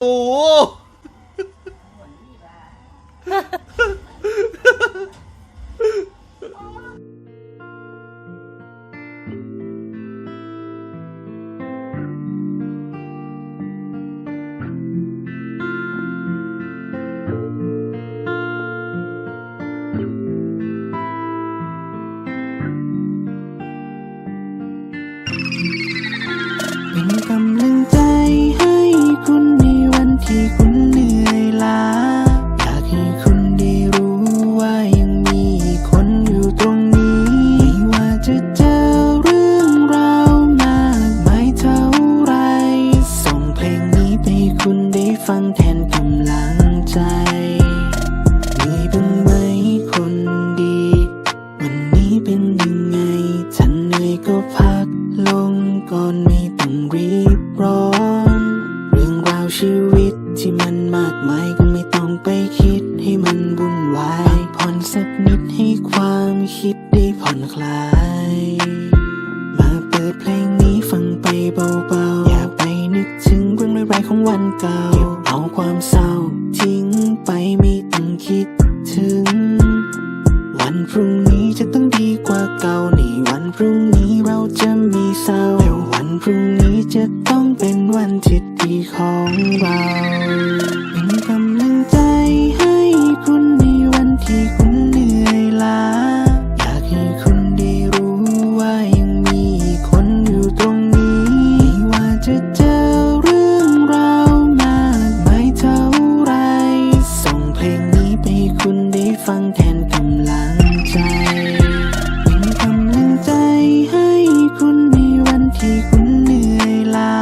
哦。 กำลังใจเหนื่อยบ้างไหมคนดี วันนี้เป็นยังไงถ้าเหนื่อยก็พักลงก่อนไม่ต้องรีบร้อน เรื่องราวชีวิตที่มันมากมายก็ไม่ต้องไปคิดให้มันวุ่นวายผ่อนสักนิดให้ความคิดได้ผ่อนคลาย มาเปิดเพลงนี้ฟังไปเบาๆ อย่าไปนึกถึงเรื่องร้ายๆของวันเก่า เอาความเศร้าทิ้งไปไม่ต้องคิดถึง วันพรุ่งนี้จะต้องดีกว่าเก่าในวันพรุ่งนี้เราจะมีเศร้าแล้ววันพรุ่งนี้จะต้องเป็นวันที่ดีของเรา ฟังแทนกำลังใจเป็นกำลังใจให้คุณในวันที่คุณเหนื่อยล้า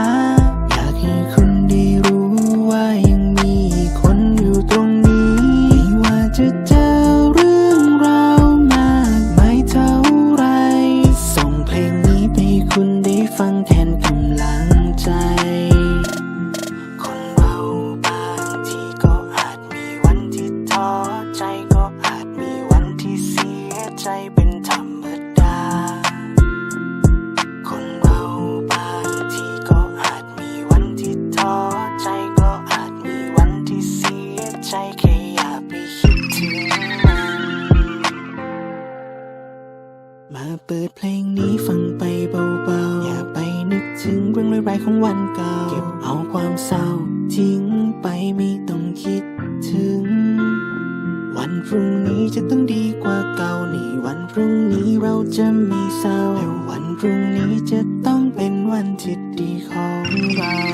อยากให้คุณได้รู้ว่ายังมีคนอยู่ตรงนี้ ไม่ว่าจะเจอเรื่องราวมากมายเท่าไร ส่งเพลงนี้ไปคุณได้ฟังแทน เปิดเพลงนี้ฟังไปเบาๆ อย่าไปนึกถึงเรื่องร้ายๆของวันเก่า เก็บเอาความเศร้าทิ้งไปไม่ต้องคิดถึง วันพรุ่งนี้จะต้องดีกว่าเก่านี่วันพรุ่งนี้เราจะไม่เศร้าแล้ววันพรุ่งนี้จะต้องเป็นวันที่ดีของเรา